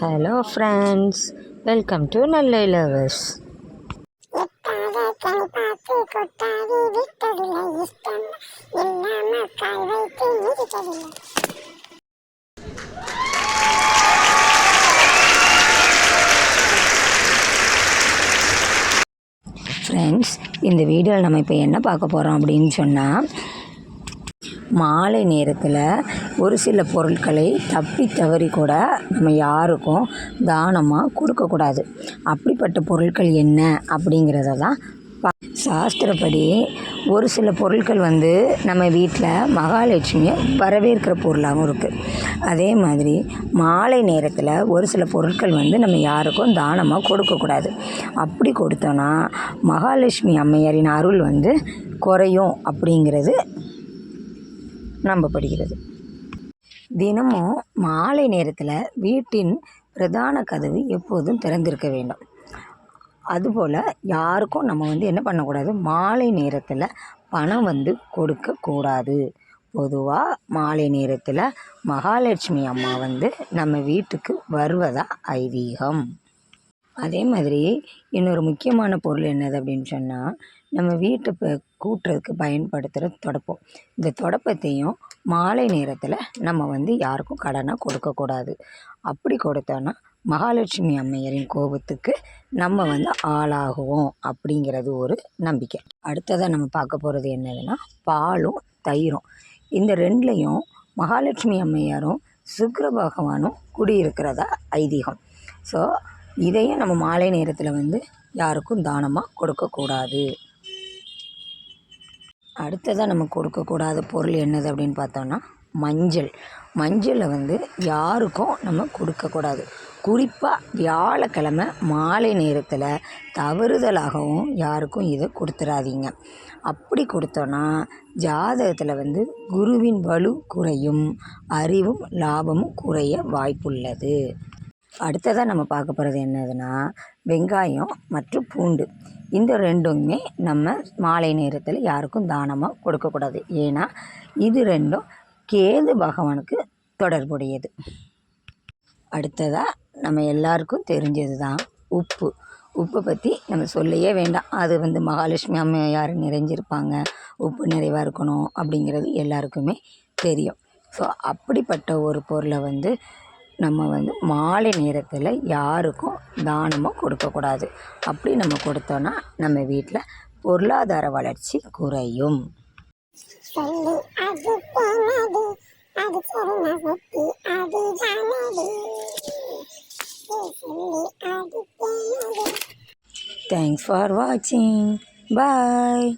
Hello friends welcome to நல்ல lovers friends இந்த வீடியோவில் நம்ம இப்போ என்ன பார்க்க போகிறோம் அப்படின்னு சொன்னால் மாலை நேரத்தில் ஒரு சில பொருட்களை தப்பி தவறி கூட நம்ம யாருக்கும் தானமாக கொடுக்கக்கூடாது அப்படிப்பட்ட பொருட்கள் என்ன அப்படிங்கிறத தான் சாஸ்திரப்படி ஒரு சில பொருட்கள் வந்து நம்ம வீட்டில் மகாலட்சுமியை வரவேற்கிற பொருளாகவும் இருக்குது அதே மாதிரி மாலை நேரத்தில் ஒரு சில பொருட்கள் வந்து நம்ம யாருக்கும் தானமாக கொடுக்கக்கூடாது அப்படி கொடுத்தோன்னா மகாலட்சுமி அம்மையாரின் அருள் வந்து குறையும் அப்படிங்கிறது நம்பப்படுகிறது. தினமும் மாலை நேரத்தில் வீட்டின் பிரதான கதவு எப்போதும் திறந்திருக்க வேண்டும். அதுபோல் யாருக்கும் நம்ம வந்து என்ன பண்ணக்கூடாது? மாலை நேரத்தில் பணம் வந்து கொடுக்கக்கூடாது பொதுவாக மாலை நேரத்தில் மகாலட்சுமி அம்மா வந்து நம்ம வீட்டுக்கு வருவதா ஐதீகம். அதே மாதிரி இன்னொரு முக்கியமான பொருள் என்னது அப்படின்னு சொன்னால் நம்ம வீட்டை இப்போ கூட்டுறதுக்கு பயன்படுத்துகிற தொடப்பம். இந்த தொடப்பத்தையும் மாலை நேரத்தில் நம்ம வந்து யாருக்கும் கடனாக கொடுக்கக்கூடாது அப்படி கொடுத்தோன்னா மகாலட்சுமி அம்மையரின் கோபத்துக்கு நம்ம வந்து ஆளாகுவோம் அப்படிங்கிறது ஒரு நம்பிக்கை. அடுத்ததாக நம்ம பார்க்க போகிறது என்னதுன்னா பாலும் தயிரும். இந்த ரெண்டுலேயும் மகாலட்சுமி அம்மையாரும் சுக்கர பகவானும் குடியிருக்கிறதா ஐதீகம். ஸோ இதையும் நம்ம மாலை நேரத்தில் வந்து யாருக்கும் தானமாக கொடுக்கக்கூடாது. அடுத்ததாக நம்ம கொடுக்கக்கூடாத பொருள் என்னது அப்படின்னு பார்த்தோன்னா மஞ்சள். மஞ்சளை வந்து யாருக்கும் நம்ம கொடுக்கக்கூடாது. குறிப்பாக வியாழக்கிழமை மாலை நேரத்தில் தவறுதலாகவும் யாருக்கும் இதை கொடுத்துடாதீங்க அப்படி கொடுத்தோன்னா ஜாதகத்தில் வந்து குருவின் வலு குறையும் அறிவும் லாபமும் குறைய வாய்ப்புள்ளது. அடுத்ததாக நம்ம பார்க்க போகிறது என்னதுன்னா வெங்காயம் மற்றும் பூண்டு. இந்த ரெண்டுமே நம்ம மாலை நேரத்தில் யாருக்கும் தானமாக கொடுக்கக்கூடாது ஏன்னா இது ரெண்டும் கேது பகவானுக்கு தொடர்புடையது. அடுத்ததாக நம்ம எல்லாருக்கும் தெரிஞ்சது தான் உப்பு. உப்பை பற்றி நம்ம சொல்லையே வேண்டாம். அது வந்து மகாலட்சுமி அம்மையார் நிறைஞ்சிருப்பாங்க. உப்பு நிறைவாக இருக்கணும் அப்படிங்கிறது எல்லாருக்குமே தெரியும். ஸோ அப்படிப்பட்ட ஒரு பொருளை வந்து நம்ம வந்து மாலை நேரத்தில் யாருக்கும் தானமாக கொடுக்கக்கூடாது. அப்படி நம்ம கொடுத்தோன்னா நம்ம வீட்டில் பொருளாதார வளர்ச்சி குறையும். தேங்க்ஸ் ஃபார் வாட்சிங் பாய்